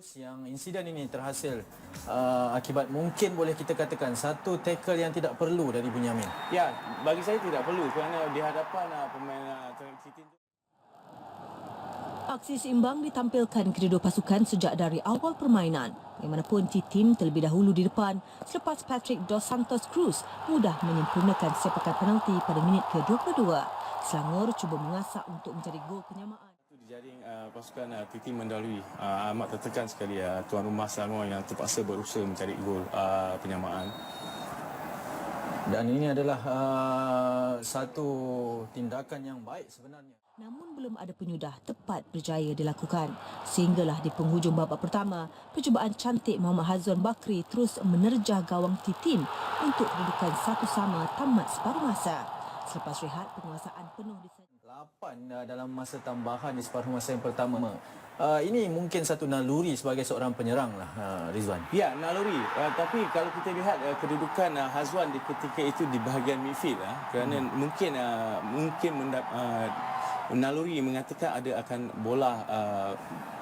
Bagus yang insiden ini terhasil uh, akibat mungkin boleh kita katakan satu tackle yang tidak perlu dari Bunyamin. Ya, bagi saya tidak perlu kerana di hadapan uh, pemain uh, tu Aksi seimbang ditampilkan kedua pasukan sejak dari awal permainan. Bagaimanapun T-Team terlebih dahulu di depan selepas Patrick Dos Santos Cruz mudah menyempurnakan sepakan penalti pada minit ke-22. Selangor cuba mengasak untuk mencari gol penyamaan. Jaring uh, pasukan uh, TT mendahului. Uh, amat tertekan sekali uh, tuan rumah Selangor yang terpaksa berusaha mencari gol uh, penyamaan. Dan ini adalah uh, satu tindakan yang baik sebenarnya. Namun belum ada penyudah tepat berjaya dilakukan. Sehinggalah di penghujung babak pertama, percubaan cantik Muhammad Hazwan Bakri terus menerjah gawang T-Team untuk kedudukan satu sama tamat separuh masa. Selepas rehat, penguasaan penuh disajikan. 8 uh, dalam masa tambahan di separuh masa yang pertama. Uh, ini mungkin satu naluri sebagai seorang penyerang lah uh, Rizwan. Ya, naluri. Uh, tapi kalau kita lihat uh, kedudukan uh, Hazwan di ketika itu di bahagian midfield uh, kerana hmm. mungkin uh, mungkin mendap, uh, naluri mengatakan ada akan bola uh,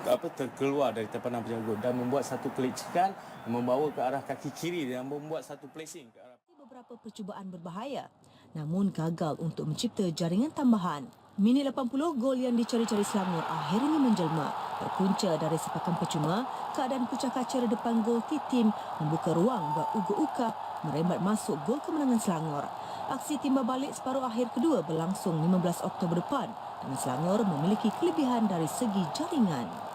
apa terkeluar dari terpanang penjaga gol dan membuat satu kelicikan membawa ke arah kaki kiri dan membuat satu placing ke arah beberapa percubaan berbahaya namun gagal untuk mencipta jaringan tambahan. Minit 80 gol yang dicari-cari Selangor akhirnya menjelma. Berpunca dari sepakan percuma, keadaan pecah kaca depan gol T-Team membuka ruang buat Ugo Uka merembat masuk gol kemenangan Selangor. Aksi timba balik separuh akhir kedua berlangsung 15 Oktober depan dan Selangor memiliki kelebihan dari segi jaringan.